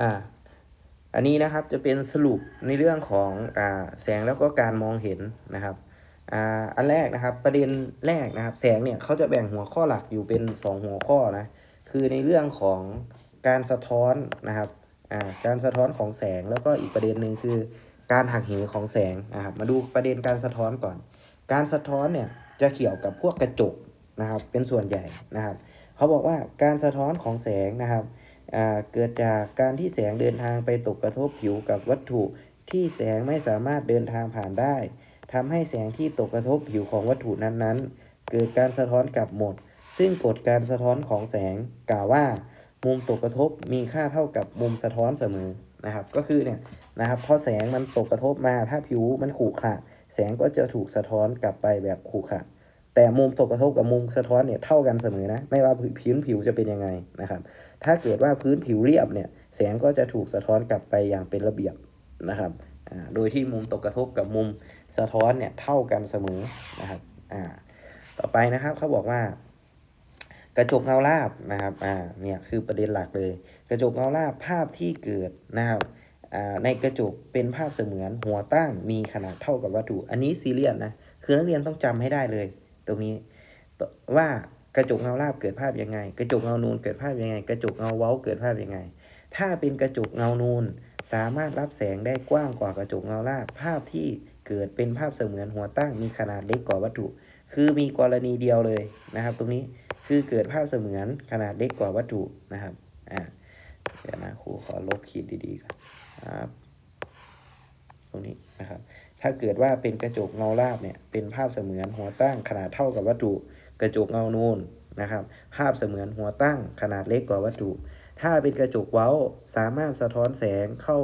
อ่าอันนี้นะครับจะเป็นสรุปในเรื่องของอ่าแสงแล้วก็การมองเห็นนะครับอ่าอันแรกนะครับประเด็นแรกนะครับ แสงเนี่ยเขาจะแบ่งหัวข้อหลักอยู่เป็น 2 หัวข้อนะคือในเรื่องของการสะท้อนนะครับอ่าการสะท้อนของแสงแล้วก็อีกประเด็นหนึ่งคือ การหักเหของแสงนะครับมาดูประเด็นการสะท้อนก่อน การสะท้อนเนี่ยจะเกี่ยวกับพวกกระจกนะครับเป็นส่วนใหญ่นะครับ เขาบอกว่าการสะท้อนของแสงนะครับ เกิดจากการที่แสงเดินทางไปตกกระทบผิวกับวัตถุ ที่แสงไม่สามารถเดินทางผ่านได้ทำให้แสงที่ตกกระทบผิวของวัตถุนั้นๆ เกิดการสะท้อนกลับหมด ซึ่งกฎการสะท้อนของแสงกล่าวว่า มุมตกกระทบมีค่าเท่ากับมุมสะท้อนเสมอนะครับ ก็คือเนี่ยนะครับพอแสงมันตกกระทบมาถ้าผิวมันขรุขระแสงก็จะถูกสะท้อนกลับไปแบบขรุขระแต่มุมตกกระทบกับมุมสะท้อนเนี่ยเท่ากันเสมอนะ ไม่ว่าพื้นผิวจะเป็นยังไงนะครับ ถ้าเกิดว่าพื้นผิวเรียบเนี่ยแสงก็จะถูกสะท้อนกลับไปอย่างเป็นระเบียบนะครับโดยที่มุมตกกระทบกับมุมสะท้อนเนี่ยเท่ากันเสมอนะครับต่อไปนะครับเขาบอกว่ากระจกเงาราบนะครับอ่าเนี่ยคือประเด็นหลักเลย กระจกเงาราบภาพที่เกิดนะครับอ่าในกระจกเป็นภาพเสมือนหัวตั้งมีขนาดเท่ากับวัตถุ อันนี้ซีเรียสนะคือนักเรียนต้องจำให้ได้เลย ตรงนี้ว่า กระจกเงาราบเกิดภาพยังไง กระจกเงานูนเกิดภาพยังไง กระจกเงาเว้าเกิดภาพยังไง ถ้าเป็นกระจกเงานูนสามารถรับแสงได้กว้างกว่ากระจกเงาราบภาพที่เกิดเป็นภาพเสมือนหัวตั้งมีขนาดเล็กกว่าวัตถุ คือมีกรณีเดียวเลยนะครับ ตรงนี้คือเกิดภาพเสมือนขนาดเล็กกว่าวัตถุนะครับอ่าเดี๋ยวนะครูขอลบขีดดีๆก่อนครับตรงนี้นะครับ ถ้าเกิดว่าเป็นกระจกเงาราบเนี่ยเป็นภาพเสมือนหัวตั้งขนาดเท่ากับวัตถุ กระจกเงานูนนะครับ ภาพเสมือนหัวตั้งขนาดเล็กกว่าวัตถุ ถ้าเป็นกระจกเว้าสามารถสะท้อนแสงเข้า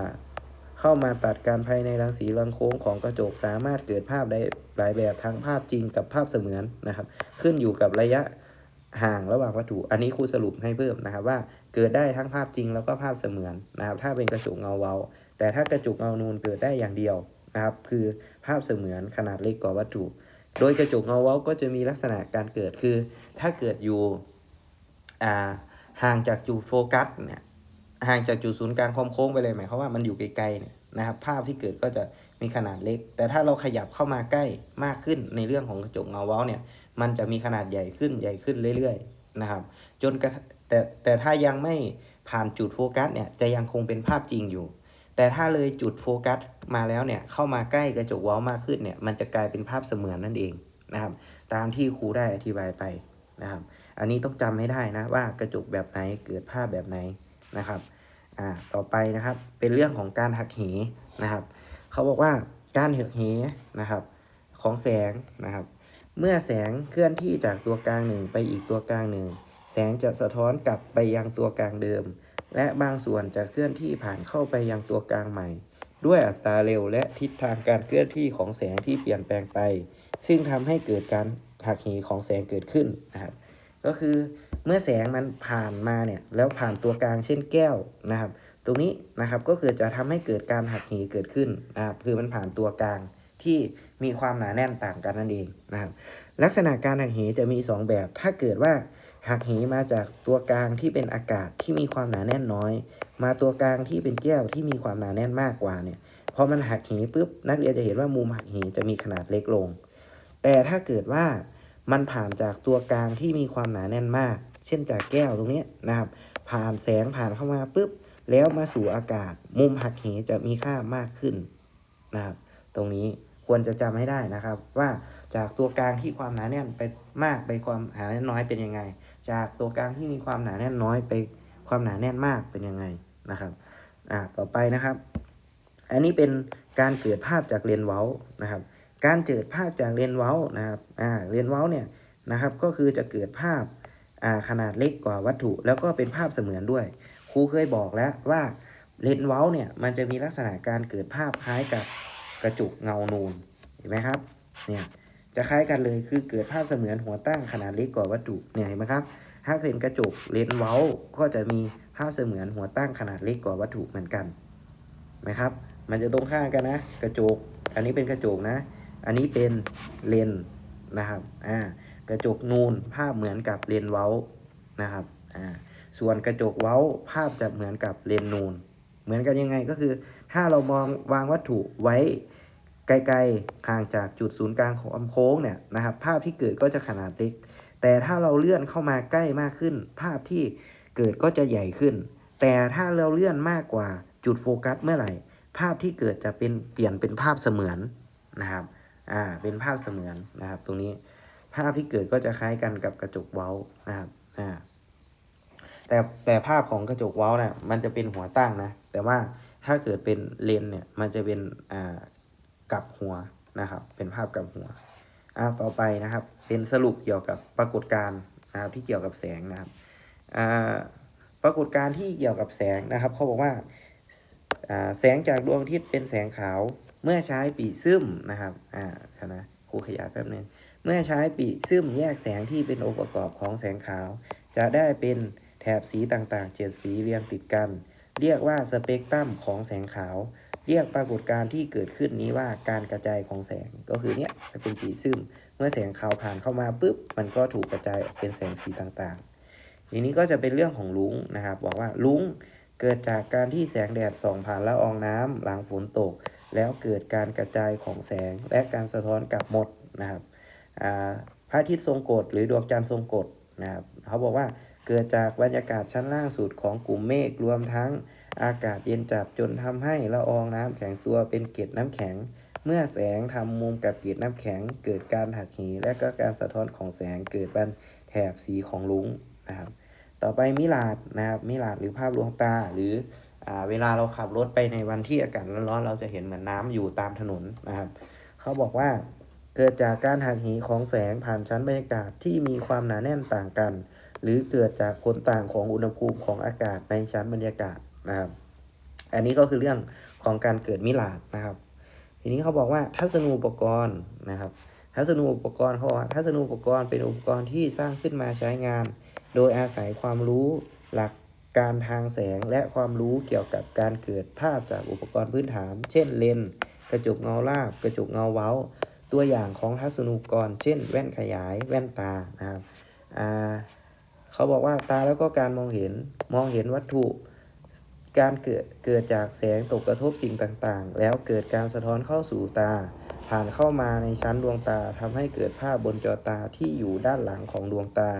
าเข้ามาตัดการภายในรังสีรังโค้งของกระจกสามารถเกิดภาพได้หลายแบบทั้งภาพจริงกับภาพเสมือนนะครับ ขึ้นอยู่กับระยะห่างระหว่างวัตถุ อันนี้ครูสรุปให้เพิ่มนะครับว่าเกิดได้ทั้งภาพจริงแล้วก็ภาพเสมือนนะครับ ถ้าเป็นกระจกเงาเว้าแต่ถ้ากระจกเงานูนเกิดได้อย่างเดียวนะครับ คือภาพเสมือนขนาดเล็กกว่าวัตถุ โดยกระจกเงาเว้าก็จะมีลักษณะการเกิดคือ ถ้าเกิดอยู่ห่างจากจุดโฟกัสเนี่ยห่างจากจุดศูนย์กลางความโค้งไปเลยหมายความว่ามันอยู่ไกลๆเนี่ยนะครับภาพที่เกิดก็จะมีขนาดเล็ก แต่ถ้าเราขยับเข้ามาใกล้มากขึ้นในเรื่องของกระจกเงาเว้าเนี่ยมันจะมีขนาดใหญ่ขึ้นใหญ่ขึ้นเรื่อยๆนะครับ จนแต่แต่ถ้ายังไม่ผ่านจุดโฟกัสเนี่ยจะยังคงเป็นภาพจริงอยู่ แต่ถ้าเลยจุดโฟกัสมาแล้วเนี่ยเข้ามาใกล้กระจกว้ามากขึ้นเนี่ยมันจะกลายเป็นภาพเสมือนนั่นเองนะครับ ตามที่ครูได้อธิบายไปนะครับ อันนี้ต้องจำให้ได้นะว่ากระจกแบบไหนเกิดภาพแบบไหนนะครับอ่าต่อไปนะครับเป็นเรื่องของการหักเหนะครับเขาบอกว่าการหักเหนะครับของแสงนะครับ เมื่อแสงเคลื่อนที่จากตัวกลางหนึ่งไปอีกตัวกลางหนึ่งแสงจะสะท้อนกลับไปยังตัวกลางเดิม และบางส่วนจะเคลื่อนที่ผ่านเข้าไปยังตัวกลางใหม่ ด้วยอัตราเร็วและทิศทางการเคลื่อนที่ของแสงที่เปลี่ยนแปลงไป ซึ่งทำให้เกิดการหักเหของแสงเกิดขึ้นนะครับก็คือเมื่อแสงมันผ่านมาเนี่ยแล้วผ่านตัวกลางเช่นแก้วนะครับ ตรงนี้นะครับก็คือจะทำให้เกิดการหักเหเกิดขึ้นนะครับคือมันผ่านตัวกลางที่มีความหนาแน่นต่างกันนั่นเองนะครับลักษณะการหักเหจะมี 2 แบบถ้าเกิดว่า หักเหมาจากตัวกลางที่เป็นอากาศที่มีความหนาแน่นน้อย มาตัวกลางที่เป็นแก้วที่มีความหนาแน่นมากกว่าเนี่ยพอมันหักเหปุ๊บนักเรียนจะเห็นว่ามุมหักเหจะมีขนาดเล็กลง แต่ถ้าเกิดว่ามันผ่านจากตัวกลางที่มีความหนาแน่นมาก เช่นจากแก้วตรงนี้นะครับ ผ่านแสงผ่านเข้ามาปุ๊บแล้วมาสู่อากาศ มุมหักเหจะมีค่ามากขึ้นนะครับตรงนี้ควรจะจำให้ได้นะครับ ว่าจากตัวกลางที่ความหนาแน่นไปมากไปความหนาแน่นน้อยเป็นยังไง จากตัวกลางที่มีความหนาแน่นน้อยไปความหนาแน่นมากเป็นยังไงนะครับอ่าต่อไปนะครับ อันนี้เป็นการเกิดภาพจากเลนเว้านะครับ การเกิดภาพจากเลนเว้านะครับอ่าเลนเว้าเนี่ยนะครับก็คือจะเกิดภาพอ่าขนาดเล็กกว่าวัตถุ แล้วก็เป็นภาพเสมือนด้วยครูเคยบอกแล้วว่าเลนเว้าเนี่ยมันจะมีลักษณะการเกิดภาพคล้ายกับกระจุกเงานูนเห็นไหมครับเนี่ย จะคล้ายกันเลยคือเกิดภาพเสมือนหัวตั้งขนาดเล็กกว่าวัตถุเนี่ยเห็นไหมครับ ถ้าเป็นกระจกเลนส์เว้าก็จะมีภาพเสมือนหัวตั้งขนาดเล็กกว่าวัตถุเหมือนกันนะครับ มันจะตรงข้ามกันนะ กระจก อันนี้เป็นกระจกนะ อันนี้เป็นเลนส์นะครับอ่ากระจกนูนภาพเหมือนกับเลนส์เว้านะครับอ่าส่วนกระจกเว้าภาพจะเหมือนกับเลนส์นูน เหมือนกันยังไงก็คือ ถ้าเรามองวางวัตถุไว้ ไกลๆห่างจากจุดศูนย์กลางของลำโค้งเนี่ยนะครับภาพที่เกิดก็จะขนาดเล็ก แต่ถ้าเราเลื่อนเข้ามาใกล้มากขึ้น ภาพที่เกิดก็จะใหญ่ขึ้น แต่ถ้าเราเลื่อนมากกว่าจุดโฟกัสเมื่อไหร่ ภาพที่เกิดจะเป็นเปลี่ยนเป็นภาพเสมือนนะครับอ่าเป็นภาพเสมือนนะครับ ตรงนี้ภาพที่เกิดก็จะคล้ายกันกับกระจกเว้านะครับอ่าแต่แต่ภาพของกระจกเว้าเนี่ยมันจะเป็นหัวตั้งนะ แต่ว่าถ้าเกิดเป็นเลนเนี่ยมันจะเป็นอ่า กับหัวนะครับ เป็นภาพกลับหัวอ่าต่อไปนะครับ เป็นสรุปเกี่ยวกับปรากฏการณ์นะครับที่เกี่ยวกับแสงนะครับอ่าปรากฏการณ์ที่เกี่ยวกับแสงนะครับเขาบอกว่าอ่าแสงจากดวงอาทิตย์เป็นแสงขาวเมื่อใช้ปีซึมนะครับอ่านะครูขยายแป๊บนึงเมื่อใช้ปีซึมแยกแสงที่เป็นองค์ประกอบของแสงขาว จะได้เป็นแถบสีต่างๆ เจ็ดสีเรียงติดกัน เรียกว่าสเปกตรัมของแสงขาว เรียกปรากฏการณ์ที่เกิดขึ้นนี้ว่าการกระจายของแสงก็คือเนี้ยเป็นปีซึมเมื่อแสงขาวผ่านเข้ามาปุ๊บมันก็ถูกกระจายออกเป็นแสงสีต่างๆ ทีนี้ก็จะเป็นเรื่องของลุ้งนะครับ บอกว่าลุ้งเกิดจากการที่แสงแดดส่องผ่านละอองน้ำหลังฝนตก แล้วเกิดการกระจายของแสงและการสะท้อนกลับหมดนะครับพระอาทิตย์ทรงกฎหรือดวงจันทร์ทรงกฎนะครับเขาบอกว่าเกิดจากบรรยากาศชั้นล่างสุดของกลุ่มเมฆรวมทั้ง อากาศเย็นจัดจนทำให้ละอองน้ำแข็งตัวเป็นเกล็ดน้ำแข็ง เมื่อแสงทำมุมกับเกล็ดน้ำแข็ง เกิดการหักเหและก็การสะท้อนของแสงเกิดเป็นแถบสีของลุงนะครับ ต่อไปมิลาดนะครับมิลาดหรือภาพลวงตาหรืออเวลาเราขับรถไปในวันที่อากาศร้อนๆเราจะเห็นเหมือนน้ำอยู่ตามถนนนะครับ เขาบอกว่าเกิดจากการหักเหของแสงผ่านชั้นบรรยากาศที่มีความหนาแน่นต่างกัน หรือเกิดจากผลต่างของอุณหภูมิของอากาศในชั้นบรรยากาศ นะครับ อันนี้ก็คือเรื่องของการเกิดมิลาดนะครับ ทีนี้เขาบอกว่าทัศนูปกรณ์นะครับ ทัศนูปกรณ์เขาบอกว่าทัศนูปกรณ์เป็นอุปกรณ์ที่สร้างขึ้นมาใช้งาน โดยอาศัยความรู้หลักการทางแสงและความรู้เกี่ยวกับการเกิดภาพจากอุปกรณ์พื้นฐาน เช่นเลนส์กระจกเงาลาบ กระจกเงาเว้า ตัวอย่างของทัศนูปกรณ์เช่น แว่นขยายแว่นตานะครับเขาบอกว่าตาแล้วก็การมองเห็นมองเห็นวัตถุ การเกิดเกิดจากแสงตกกระทบสิ่งต่างๆ แล้วเกิดการสะท้อนเข้าสู่ตา ผ่านเข้ามาในชั้นดวงตาทำให้เกิดภาพบนจอตาที่อยู่ด้านหลังของดวงตา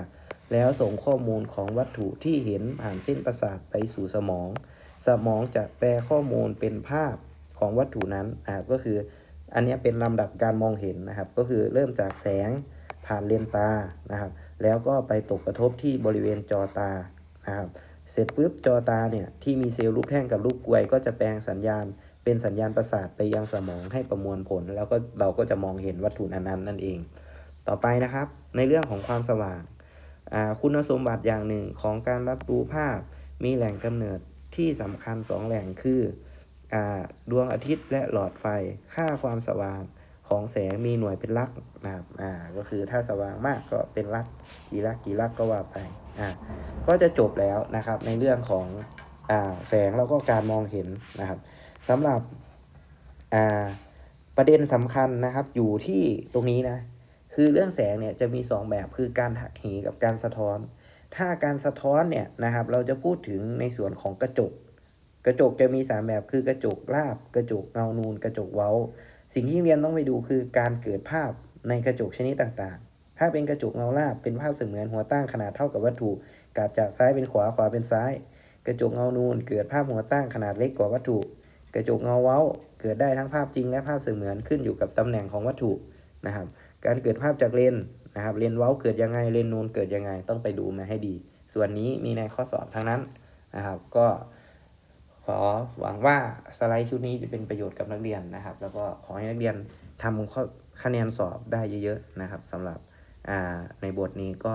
แล้วส่งข้อมูลของวัตถุที่เห็นผ่านเส้นประสาทไปสู่สมอง สมองจะแปลข้อมูลเป็นภาพของวัตถุนั้นนะครับก็คืออันนี้เป็นลำดับการมองเห็นนะครับ ก็คือเริ่มจากแสงผ่านเลนตานะครับ แล้วก็ไปตกกระทบที่บริเวณจอตานะครับ เสร็จปุ๊บจอตาเนี่ยที่มีเซลล์รูปแท่งกับรูปกลวย ก็จะแปลงสัญญาณ เป็นสัญญาณประสาทไปยังสมองให้ประมวลผล แล้วก็เราก็จะมองเห็นวัตถุนั้นๆนั่นเอง ต่อไปนะครับ ในเรื่องของความสว่างอ่าคุณสมบัติอย่างหนึ่งของการรับรู้ภาพ มีแหล่งกำเนิดที่สำคัญ 2 แหล่งคืออาดวงอาทิตย์และหลอดไฟ ค่าความสว่าง ของแสงมีหน่วยเป็นลักนะครับอ่าก็คือถ้าสว่างมากก็เป็นลักกี่ลักกี่ลักก็ว่าไปอ่าก็จะจบแล้วนะครับในเรื่องของอ่าแสงแล้วก็การมองเห็นนะครับสำหรับอ่าประเด็นสำคัญนะครับอยู่ที่ตรงนี้นะคือเรื่องแสงเนี่ยจะมี 2 แบบคือการหักเหกับการสะท้อน ถ้าการสะท้อนเนี่ยนะครับเราจะพูดถึงในส่วนของกระจก กระจกจะมี 3 แบบคือกระจกราบ กระจกเงานูน กระจกเว้า สิ่งที่เรียนต้องไปดูคือการเกิดภาพในกระจกชนิดต่างๆ ถ้าเป็นกระจกเงาราบเป็นภาพเสมือนหัวตั้งขนาดเท่ากับวัตถุกลับจากซ้ายเป็นขวาขวาเป็นซ้าย กระจกเงานูนเกิดภาพหัวตั้งขนาดเล็กกว่าวัตถุ กระจกเงาเว้า เกิดได้ทั้งภาพจริงและภาพเสมือนขึ้นอยู่กับตำแหน่งของวัตถุนะครับ การเกิดภาพจากเลนนะครับเลนเว้าเกิดยังไงเลนนูนเกิดยังไงต้องไปดูมาให้ดี ส่วนนี้มีในข้อสอบทั้งนั้นนะครับก็ ขอหวังว่าสไลด์ชุดนี้จะเป็นประโยชน์กับนักเรียนนะครับ แล้วก็ขอให้นักเรียนทำข้อคะแนนสอบได้เยอะๆนะครับสำหรับในบทนี้ก็